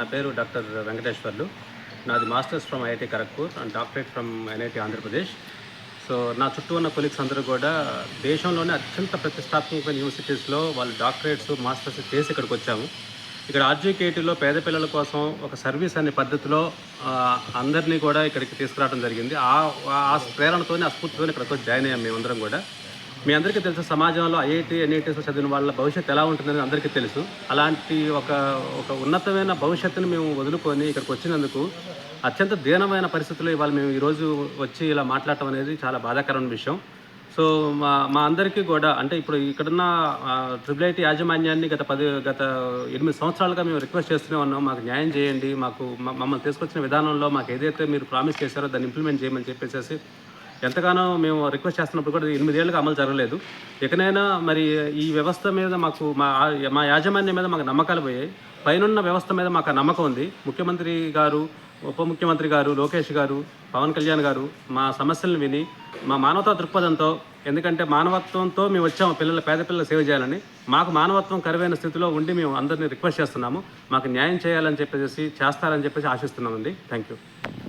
నా పేరు డాక్టర్ వెంకటేశ్వర్లు. నాది masters from IIT Kharagpur and doctorate from NIT Andhra Pradesh. So నా చుట్టూ ఉన్న కొలీగ్స్ అందరూ కూడా దేశంలోనే అత్యంత ప్రతిష్టాత్మకమైన యూనివర్సిటీస్లో వాళ్ళు డాక్టరేట్స్ మాస్టర్స్ చేసి ఇక్కడికి వచ్చాము. ఇక్కడ ఆర్జీకేటీలో పేద పిల్లల కోసం ఒక సర్వీస్ అనే పద్ధతిలో అందరినీ కూడా ఇక్కడికి తీసుకురావడం జరిగింది. ఆ ఆ ప్రేరణతోనే ఆ స్ఫూర్తితోనే ఇక్కడికి వచ్చి జాయిన్ అయ్యాం మేమందరం కూడా. మీ అందరికీ తెలుసు సమాజంలో ఐఐటి ఎన్ఐటీస్ చదివిన వాళ్ళ భవిష్యత్తు ఎలా ఉంటుందని అందరికీ తెలుసు. అలాంటి ఒక ఒక ఉన్నతమైన భవిష్యత్తును మేము వదులుకొని ఇక్కడికి వచ్చినందుకు అత్యంత దీనమైన పరిస్థితుల్లో ఇవాళ మేము ఈరోజు వచ్చి ఇలా మాట్లాడటం అనేది చాలా బాధాకరమైన విషయం. సో మా మా అందరికీ కూడా అంటే ఇప్పుడు ఇక్కడున్న ట్రిపుల్ ఐటీ యాజమాన్యాన్ని గత పది గత ఎనిమిది సంవత్సరాలుగా మేము రిక్వెస్ట్ చేస్తూనే ఉన్నాం. మాకు న్యాయం చేయండి మాకు మమ్మల్ని తీసుకొచ్చిన విధానంలో మాకు ఏదైతే మీరు ప్రామిస్ చేశారో దాన్ని ఇంప్లిమెంట్ చేయమని చెప్పేసి ఎంతగానో మేము రిక్వెస్ట్ చేస్తున్నప్పుడు కూడా ఎనిమిదేళ్ళుగా అమలు జరగలేదు. ఇకనైనా మరి ఈ వ్యవస్థ మీద మాకు మా మా యాజమాన్యం మీద మాకు నమ్మకాలు పోయాయి. పైనున్న వ్యవస్థ మీద మాకు నమ్మకం ఉంది. ముఖ్యమంత్రి గారు ఉప ముఖ్యమంత్రి గారు లోకేష్ గారు పవన్ కళ్యాణ్ గారు మా సమస్యలను విని మా మానవతా దృక్పథంతో ఎందుకంటే మానవత్వంతో మేము వచ్చాము పిల్లల పేద పిల్లలు సేవ చేయాలని. మాకు మానవత్వం కరువైన స్థితిలో ఉండి మేము అందరినీ రిక్వెస్ట్ చేస్తున్నాము. మాకు న్యాయం చేయాలని చెప్పేసి చేస్తారని చెప్పేసి ఆశిస్తున్నామండి. Thank you